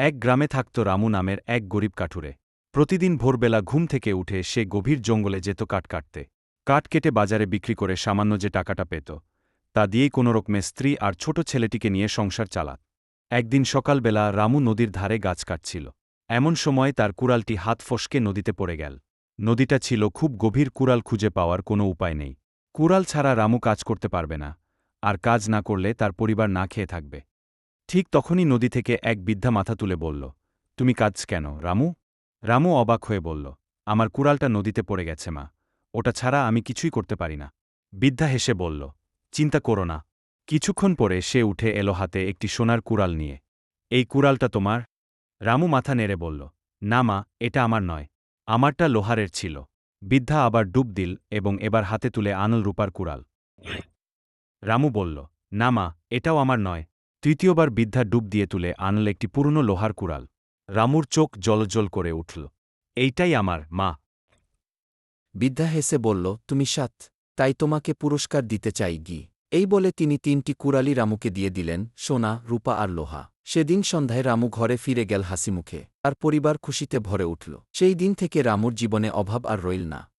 এক গ্রামে থাকত রামু নামের এক গরিব কাঠুরে। প্রতিদিন ভোরবেলা ঘুম থেকে উঠে সে গভীর জঙ্গলে যেত কাঠ কাটতে। কাঠ কেটে বাজারে বিক্রি করে সামান্য যে টাকাটা পেত, তা দিয়েই কোনোরকমে স্ত্রী আর ছোট ছেলেটিকে নিয়ে সংসার চালাত। একদিন সকালবেলা রামু নদীর ধারে গাছ কাটছিল। এমন সময় তার কুড়ালটি হাত ফসকে নদীতে পড়ে গেল। নদীটা ছিল খুব গভীর কুড়াল খুঁজে পাওয়ার কোনো উপায় নেই। কুড়াল ছাড়া রামু কাজ করতে পারবে না, আর কাজ না করলে তার পরিবার না খেয়ে থাকবে। ঠিক তখনই নদী থেকে এক বৃদ্ধা মাথা তুলে বলল, তুমি কাজ কেন, রামু? রামু অবাক হয়ে বলল, আমার কুড়ালটা নদীতে পড়ে গেছে, মা। ওটা ছাড়া আমি কিছুই করতে পারি না। বৃদ্ধা হেসে বলল, চিন্তা করো না। কিছুক্ষণ পরে সে উঠে এলো হাতে একটি সোনার কুড়াল নিয়ে। এই কুড়ালটা তোমার? রামু মাথা নেড়ে বলল, না, মা, এটা আমার নয়। আমারটা লোহারের ছিল। বৃদ্ধা আবার ডুব দিল এবং এবার হাতে তুলে আনল রূপার কুড়াল। রামু বলল, না, মা, এটাও আমার নয়। তৃতীয়বার বৃদ্ধা ডুব দিয়ে তুলে আনল একটি পুরনো লোহার কুড়াল। রামুর চোখ জলজল করে উঠল। এইটাই আমার, মা। বিদ্যা হেসে বলল, তুমি সাত, তাই তোমাকে পুরস্কার দিতে চাই গি। এই বলে তিনি তিনটি কুড়ালি রামুকে দিয়ে দিলেন, সোনা, রূপা আর লোহা। সেদিন সন্ধ্যায় রামু ঘরে ফিরে গেল হাসিমুখে। তার পরিবার খুশিতে ভরে উঠল। সেই দিন থেকে রামুর জীবনে অভাব আর রইল না।